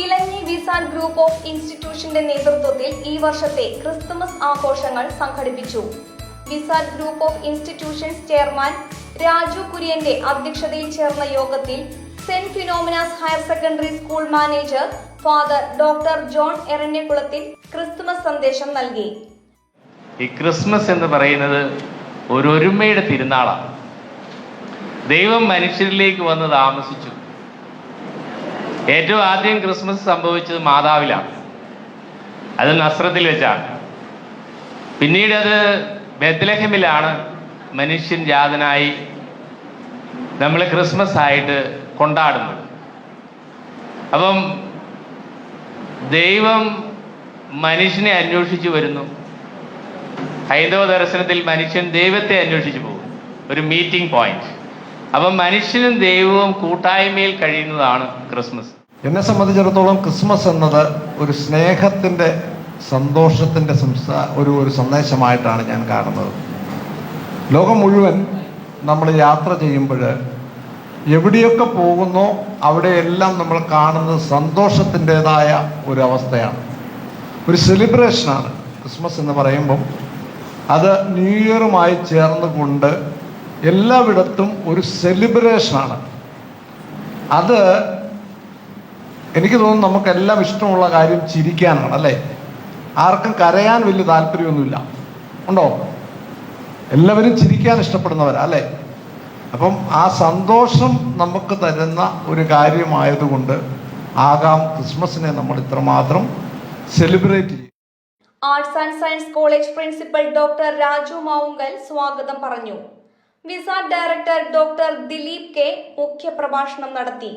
Elanji വിസാൻ group of ഇൻസ്റ്റിറ്റ്യൂഷന്റെ നേതൃത്വത്തിൽ ഈ വർഷത്തെ ക്രിസ്തുമസ് ആഘോഷങ്ങൾ സംഘടിപ്പിച്ചു. Visat group of institutions chairman Raju കുര്യന്റെ അധ്യക്ഷതയിൽ ചേർന്ന യോഗത്തിൽ saint Philomena's higher secondary school manager father doctor John എറണ്യകുളത്തിൽ Christmas സന്ദേശം നൽകി. ഈ ക്രിസ്മസ് എന്ന് പറയുന്നത് ഒരു ഒരുമയുടെ തിരുനാളാണ്. ദൈവം മനുഷ്യരിലേക്ക് വന്ന് താമസിച്ചു. ഏറ്റവും ആദ്യം ക്രിസ്മസ് സംഭവിച്ചത് മാതാവിലാണ്. അത് നസ്രത്തിൽ വെച്ചാണ്. പിന്നീട് അത് ബത്ലഹമിലാണ് മനുഷ്യൻ ജാതനായി നമ്മൾ ക്രിസ്മസ് ആയിട്ട് കൊണ്ടാടുന്നത്. അപ്പം ദൈവം മനുഷ്യനെ അന്വേഷിച്ചു വരുന്നു. ഹൈന്ദവ ദർശനത്തിൽ മനുഷ്യൻ ദൈവത്തെ അന്വേഷിച്ചു പോകും ഒരു മീറ്റിംഗ് പോയിന്റ് അപ്പം മനുഷ്യനും ദൈവവും കൂട്ടായ്മയിൽ കഴിയുന്നതാണ് ക്രിസ്മസ്. എന്നെ സംബന്ധിച്ചിടത്തോളം ക്രിസ്മസ് എന്നത് ഒരു സ്നേഹത്തിന്റെ സന്തോഷത്തിന്റെ സംസാ ഒരു ഒരു സന്ദേശമായിട്ടാണ് ഞാൻ കാണുന്നത്. ലോകം മുഴുവൻ നമ്മൾ യാത്ര ചെയ്യുമ്പോൾ എവിടെയൊക്കെ പോകുന്നോ അവിടെയെല്ലാം നമ്മൾ കാണുന്നത് സന്തോഷത്തിന്റെതായ ഒരു അവസ്ഥയാണ് ഒരു സെലിബ്രേഷനാണ് ക്രിസ്മസ് എന്ന് പറയുമ്പം. അത് ന്യൂ ഇയറുമായി ചേർന്നുകൊണ്ട് എല്ലായിടത്തും ഒരു സെലിബ്രേഷനാണ്. അത് എനിക്ക് തോന്നുന്നു നമുക്കെല്ലാം ഇഷ്ടമുള്ള കാര്യം ചിരിക്കാനാണ് അല്ലേ? ആർക്കും കരയാൻ വലിയ താല്പര്യമൊന്നുമില്ല. ഉണ്ടോ? എല്ലാവരും ചിരിക്കാൻ ഇഷ്ടപ്പെടുന്നവരാ അല്ലേ? അപ്പം ആ സന്തോഷം നമുക്ക് തരുന്ന ഒരു കാര്യമായതുകൊണ്ട് ആകാം ക്രിസ്മസിനെ നമ്മൾ ഇത്രമാത്രം സെലിബ്രേറ്റ് ചെയ്യും. Arts and science college principal doctor Raju Mavunkal സ്വാഗതം പറഞ്ഞു. Visat director doctor Dileep K മുഖ്യപ്രഭാഷണം നടത്തി.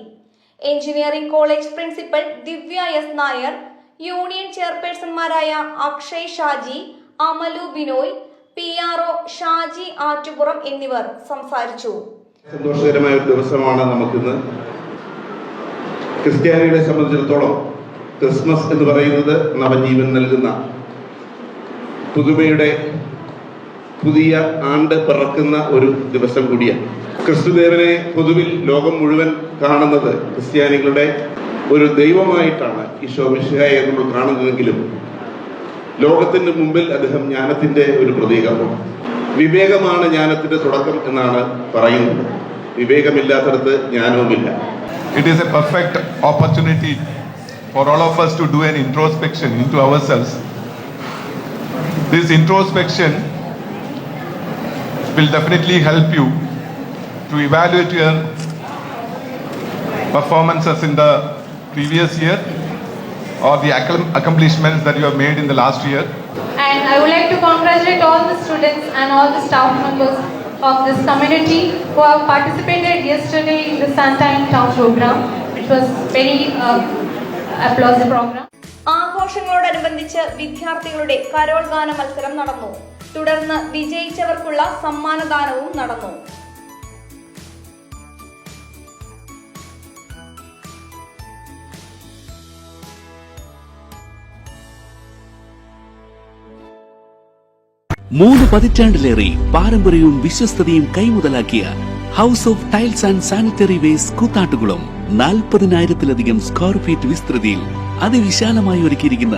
Engineering college principal Divya S Nair union ചെയർപേഴ്സൺമാരായ Akshay Shaji Amalu Binoy P R O Shaji Attupuram എന്നിവർ സംസാരിച്ചു. സന്തോഷകരമായ ഒരു ദിവസമാണ് നമുക്കിന്ന്. ക്രിസ്ത്യാനികളെ സംബന്ധിച്ചിടത്തോളം ക്രിസ്മസ് എന്ന് പറയുന്നത് നവജീവൻ നൽകുന്ന പുതുമയുടെ പുതിയ ആണ്ട് പിറക്കുന്ന ഒരു ദിവസം കൂടിയാണ്. ക്രിസ്തുദേവനെ പൊതുവിൽ ലോകം മുഴുവൻ കാണുന്നത് ക്രിസ്ത്യാനികളുടെ ഒരു ദൈവമായിട്ടാണ് ഈശോ മിശിഹായെ നമ്മൾ കാണുന്നതെങ്കിലും ലോകത്തിന്റെ മുമ്പിൽ അദ്ദേഹം ജ്ഞാനത്തിന്റെ ഒരു പ്രതീകമാണ്. വിവേകമാണ് ജ്ഞാനത്തിന്റെ തുടക്കം എന്നാണ് പറയുന്നത്. വിവേകമില്ലാത്തടത്ത് ജ്ഞാനവുമില്ല. It is a perfect opportunity for for all of us to do an introspection into ourselves. This introspection will definitely help you to evaluate your performances in the previous year or the accomplishments that you have made in the last year. And I would like to congratulate all the students and all the staff members of this community who have participated yesterday in the Santine Town program, which was very uh, applause program. ആഘോഷങ്ങളോടനുബന്ധിച്ച് വിദ്യാർത്ഥികളുടെ carol ഗാന മത്സരം നടന്നു തുടർന്ന് വിജയിച്ചവർക്കുള്ള സമ്മാനദാനവും നടന്നു. മൂന്ന് പതിറ്റാണ്ടിലേറെ പാരമ്പര്യവും വിശ്വസ്തതയും കൈമുതലാക്കിയ house of tiles and sanitary waste Koothattukulam നാൽപ്പതിനായിരത്തിലധികം സ്ക്വയർ ഫീറ്റ് വിസ്തൃതിയിൽ അതിവിശാലമായി ഒരുക്കിയിരിക്കുന്ന